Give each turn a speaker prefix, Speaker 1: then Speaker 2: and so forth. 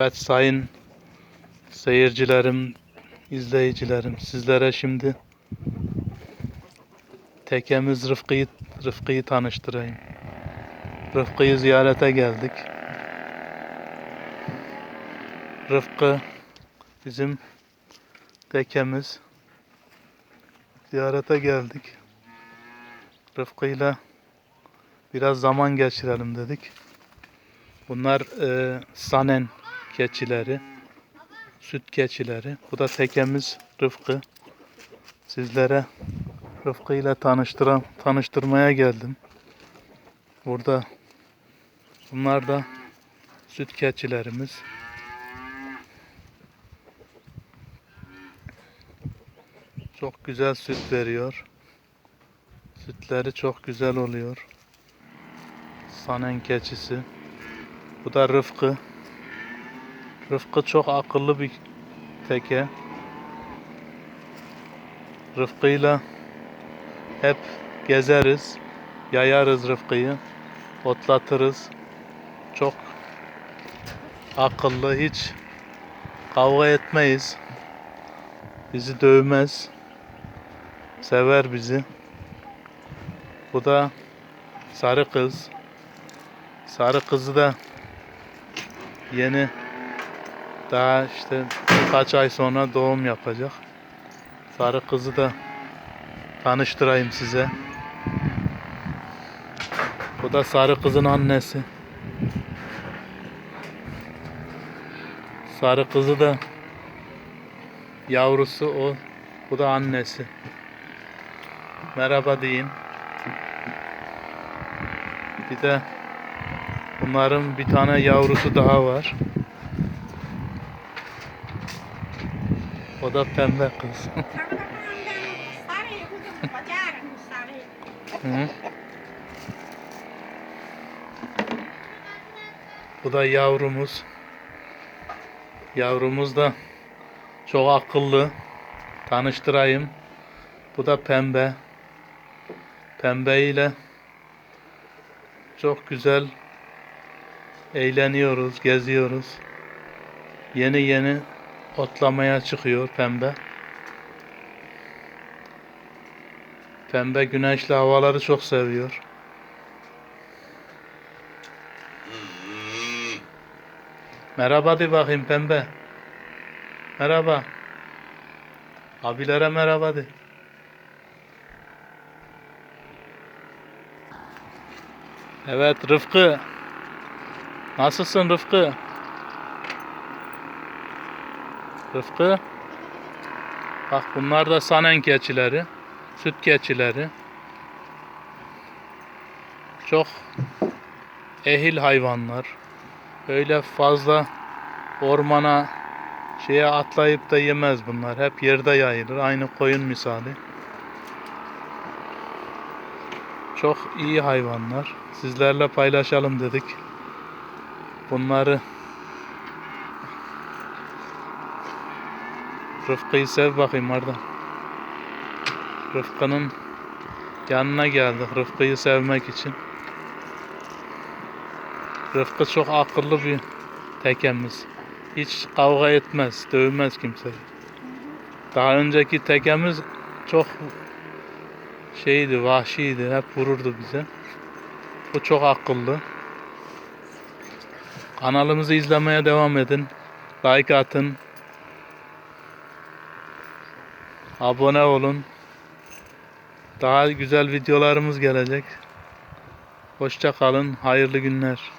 Speaker 1: Evet sayın seyircilerim, izleyicilerim sizlere şimdi tekemiz Rıfkı'yı Rıfkı'yı tanıştırayım. Rıfkı'yı ziyarete geldik. Rıfkı bizim tekemiz. Ziyarete geldik. Rıfkı'yla biraz zaman geçirelim dedik. Bunlar e, Sanen keçileri, süt keçileri. Bu da tekemiz Rıfkı. Sizlere Rıfkı ile tanıştıran, tanıştırmaya geldim. Burada bunlar da süt keçilerimiz. Çok güzel süt veriyor. Sütleri çok güzel oluyor. Sanen keçisi. Bu da Rıfkı. Rıfkı çok akıllı bir teke. Rıfkı'yla hep gezeriz, yayarız Rıfkı'yı, otlatırız. Çok akıllı, hiç kavga etmeyiz. Bizi dövmez. Sever bizi. Bu da sarı kız. Sarı kızı da yeni daha işte birkaç ay sonra doğum yapacak. Sarı kızı da tanıştırayım size. Bu da sarı kızın annesi. Sarı kızı da yavrusu o. Bu da annesi. Merhaba deyin. Bir de bunların bir tane yavrusu daha var. O da pembe kız. Hı. Bu da yavrumuz. Yavrumuz da çok akıllı. Tanıştırayım. Bu da pembe. Pembe ile çok güzel eğleniyoruz, geziyoruz. Yeni yeni otlamaya çıkıyor pembe. Pembe güneşli havaları çok seviyor. Merhaba de bakayım pembe. Merhaba. Abilere merhaba de. Evet Rıfkı. Nasılsın Rıfkı? Rıfkı. Bak bunlar da sanen keçileri. Süt keçileri. Çok ehil hayvanlar. Öyle fazla ormana şeye atlayıp da yemez bunlar. Hep yerde yayılır. Aynı koyun misali. Çok iyi hayvanlar. Sizlerle paylaşalım dedik. Bunları Rıfkı'yı sev bakayım Arda. Rıfkı'nın yanına geldik Rıfkı'yı sevmek için. Rıfkı çok akıllı bir tekemiz. Hiç kavga etmez, dövmez kimseyi. Daha önceki tekemiz çok şeydi, vahşiydi, hep vururdu bize. Bu çok akıllı. Kanalımızı izlemeye devam edin. Like atın. Abone olun. Daha güzel videolarımız gelecek. Hoşça kalın. Hayırlı günler.